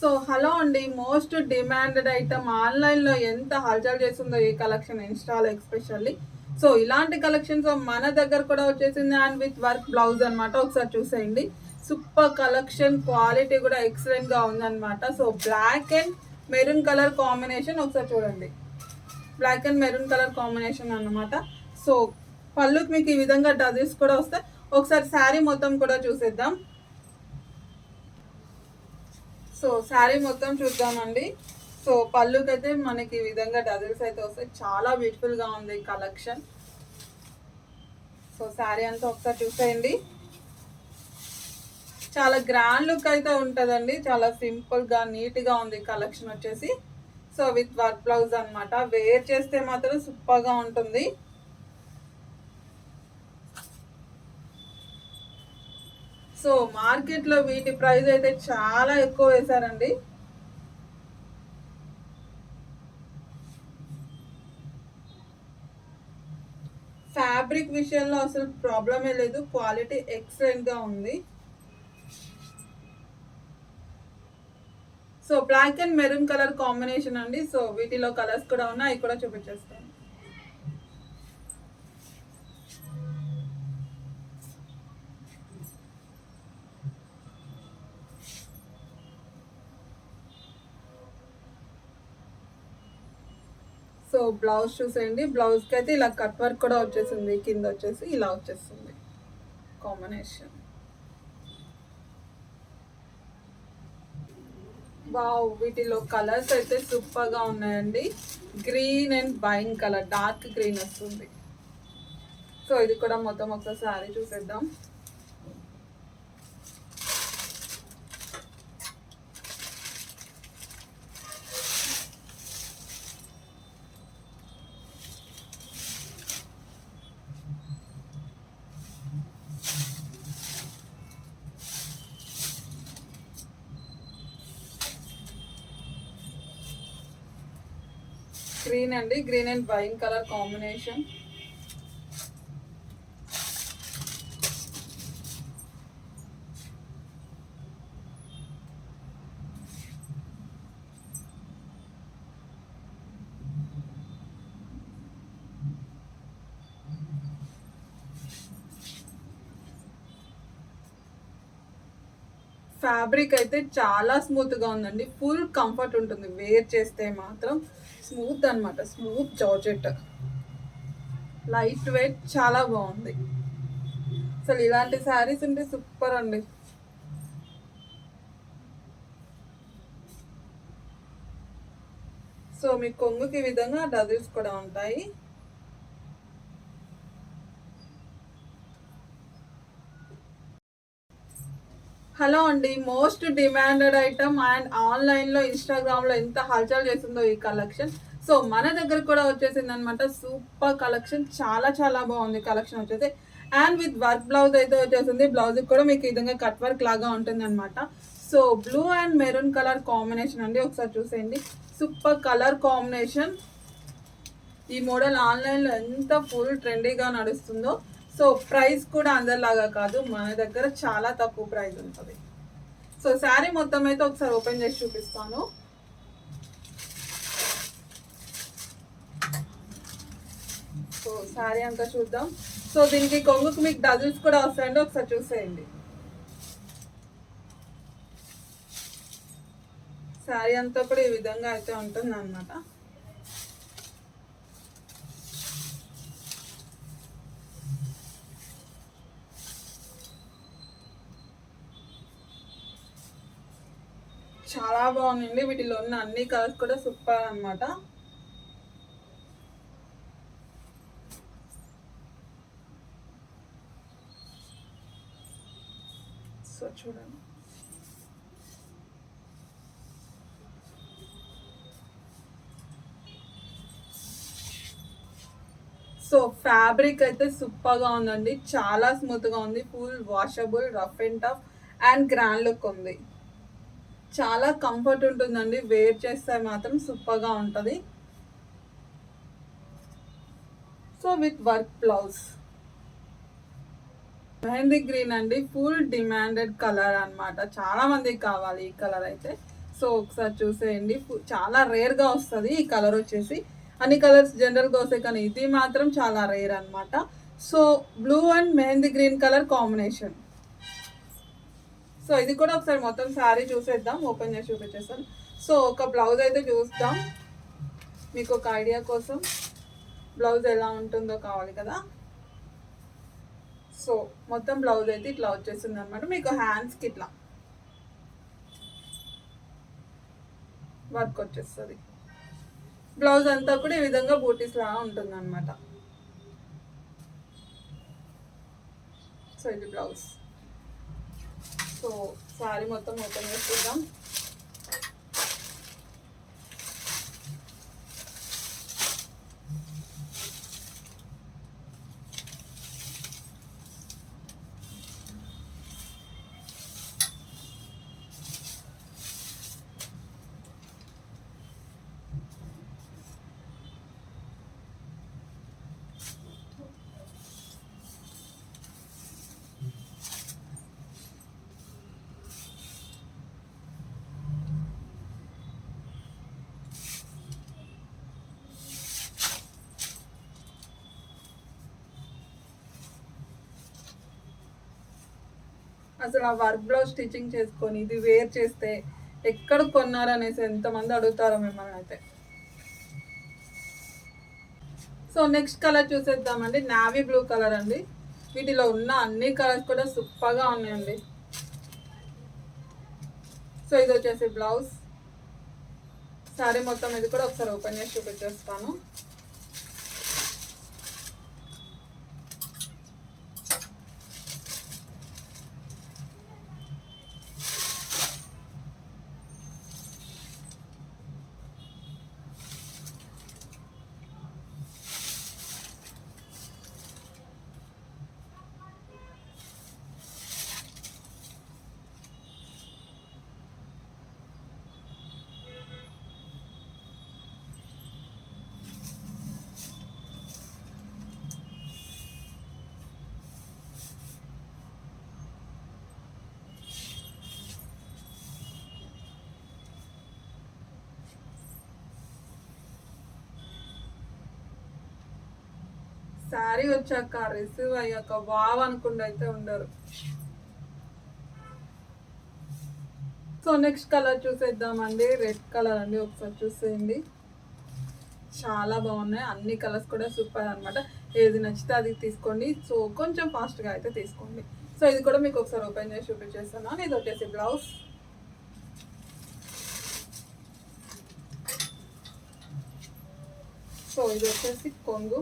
So hello అండి. Most demanded item ఆన్లైన్లో ఎంత హల్చల్ చేస్తుందో ఈ కలెక్షన్ ఇన్స్టాలో ఎక్స్పెషల్లీ సో ఇలాంటి కలెక్షన్స్ మన దగ్గర కూడా వచ్చేసింది అండ్ విత్ వర్క్ బ్లౌజ్ అనమాట ఒకసారి చూసేయండి. సూపర్ కలెక్షన్ క్వాలిటీ కూడా ఎక్సలెంట్గా ఉందన్నమాట. So black and maroon colour combination ఒకసారి చూడండి. Black and maroon colour combination అనమాట సో పళ్ళుకి మీకు ఈ విధంగా డజెస్ కూడా వస్తాయి. ఒకసారి శారీ మొత్తం కూడా చూసేద్దాం. సో శారీ మొత్తం చూద్దామండి. సో పళ్ళుకైతే మనకి ఈ విధంగా డజల్స్ అయితే వస్తాయి. చాలా బ్యూటిఫుల్గా ఉంది కలెక్షన్. సో శారీ అంతా ఒకసారి చూసేయండి. చాలా గ్రాండ్ లుక్ అయితే ఉంటుందండి. చాలా సింపుల్గా నీట్గా ఉంది కలెక్షన్ వచ్చేసి. సో విత్ వర్క్ బ్లౌజ్ అనమాట వేర్ చేస్తే మాత్రం సూపర్గా ఉంటుంది. సో మార్కెట్లో వీటి ప్రైస్ అయితే చాలా ఎక్కువ వేశారండి. ఫ్యాబ్రిక్ విషయంలో అసలు ప్రాబ్లమే లేదు. క్వాలిటీ ఎక్సలెంట్గా ఉంది. So black and maroon colour combination అండి. సో వీటిలో కలర్స్ కూడా ఉన్నాయి. అవి కూడా చూపించేస్తాను. సో బ్లౌజ్ చూసేయండి. బ్లౌజ్కి అయితే ఇలా కట్ వర్క్ కూడా వచ్చేసింది. కింద వచ్చేసి ఇలా వచ్చేస్తుంది కాంబినేషన్. వావ్ వీటిలో కలర్స్ అయితే సూపర్గా ఉన్నాయండి. Green and wine colour dark green వస్తుంది. సో ఇది కూడా మొత్తం ఒకసారి చూసేద్దాం. గ్రీన్ అండి green and wine colour combination. Fabric అయితే చాలా స్మూత్గా ఉందండి. ఫుల్ కంఫర్ట్ ఉంటుంది. వేర్ చేస్తే మాత్రం స్మూత్ అన్నమాట. Smooth georgette. లైట్ వెయిట్ చాలా బాగుంది. అసలు ఇలాంటి శారీస్ ఉంటే సూపర్ అండి. సో మీ కొంగుకి విధంగా డజిల్స్ కూడా ఉంటాయి. హలో అండి. మోస్ట్ డిమాండెడ్ ఐటమ్ అండ్ ఆన్లైన్లో ఇన్స్టాగ్రామ్లో ఎంత హల్చల్ చేస్తుందో ఈ కలెక్షన్. సో మన దగ్గర కూడా వచ్చేసింది అనమాట సూపర్ కలెక్షన్. చాలా చాలా బాగుంది కలెక్షన్ వచ్చేసి. అండ్ విత్ వర్క్ బ్లౌజ్ అయితే వచ్చేసింది. బ్లౌజ్ కూడా మీకు ఈ విధంగా కట్ వర్క్ లాగా ఉంటుంది అనమాట so blue and maroon colour combination అండి. ఒకసారి చూసేయండి. Super colour combination. ఈ మోడల్ ఆన్లైన్లో ఎంత ఫుల్ ట్రెండీగా నడుస్తుందో. సో ప్రైస్ కూడా అందరిలాగా కాదు మన దగ్గర చాలా తక్కువ ప్రైస్ ఉంటుంది. సో శారీ మొత్తం అయితే ఒకసారి ఓపెన్ చేసి చూపిస్తాను. సో శారీ అంతా చూద్దాం. సో దీనికి కొంగుకు మీకు డజల్స్ కూడా వస్తాయండి ఒకసారి చూసేయండి. శారీ అంతా కూడా ఈ విధంగా అయితే ఉంటుంది అనమాట చాలా బాగుందండి. వీటిలో ఉన్న అన్ని కలర్స్ కూడా సూపర్ అన్నమాట. సో చూడండి. సో ఫ్యాబ్రిక్ అయితే సూపర్గా ఉందండి. చాలా స్మూత్గా ఉంది. Full washable rough and tough and grand look ఉంది. చాలా కంఫర్ట్ ఉంటుందండి. వేర్ చేస్తే మాత్రం సూపర్గా ఉంటుంది. So with work blouse mehndi green అండి. ఫుల్ డిమాండెడ్ కలర్ అన్నమాట. చాలా మందికి కావాలి ఈ కలర్ అయితే. సో ఒకసారి చూసేయండి. చాలా రేర్గా వస్తుంది ఈ కలర్ వచ్చేసి. అన్ని కలర్స్ జనరల్గా వస్తాయి కానీ ఇది మాత్రం చాలా రేర్ అనమాట so blue and mehndi green colour combination so ఇది కూడా ఒకసారి మొత్తం శారీ చూసేద్దాం. ఓపెన్ చేసి చూపించేస్తాను. సో ఒక బ్లౌజ్ అయితే చూస్తాం. మీకు ఒక ఐడియా కోసం బ్లౌజ్ ఎలా ఉంటుందో కావాలి కదా. సో మొత్తం బ్లౌజ్ అయితే ఇట్లా వచ్చేసింది అనమాట మీకు హ్యాండ్స్కి ఇట్లా వర్క్ వచ్చేస్తుంది. బ్లౌజ్ అంతా కూడా ఈ విధంగా బూటీస్ లాగా ఉంటుంది అనమాట సో ఇది బ్లౌజ్ సో శారీ మొత్తం ఓపెన్ చేసేద్దాం అసలు ఆ వర్క్ బ్లౌజ్ స్టిచ్చింగ్ చేసుకొని ఇది వేర్ చేస్తే ఎక్కడ కొన్నారనేసి ఎంతమంది అడుగుతారో మిమ్మల్ని అయితే. సో నెక్స్ట్ కలర్ చూసేద్దామండి. నావీ బ్లూ కలర్ అండి. వీటిలో ఉన్న అన్ని కలర్స్ కూడా సూపర్గా ఉన్నాయండి. సో ఇది వచ్చేసి బ్లౌజ్. సారీ మొత్తం ఇది కూడా ఒకసారి ఓపెన్ చేసి చూపించేస్తాను. శారీ వచ్చాక రిసీవ్ అయ్యాక వావ్ అనుకుండా అయితే ఉండరు. సో నెక్స్ట్ కలర్ చూసేద్దామండి. రెడ్ కలర్ అండి ఒకసారి చూసేయండి. చాలా బాగున్నాయి. అన్ని కలర్స్ కూడా సూపర్ అనమాట ఏది నచ్చితే అది తీసుకోండి. సో కొంచెం ఫాస్ట్గా అయితే తీసుకోండి. సో ఇది కూడా మీకు ఒకసారి ఓపెన్ చేసి చూపించేస్తున్నాను ఇది వచ్చేసి బ్లౌజ్ సో ఇది వచ్చేసి కొంగు.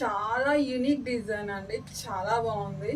చాలా యూనిక్ డిజైన్ అండి. చాలా బాగుంది.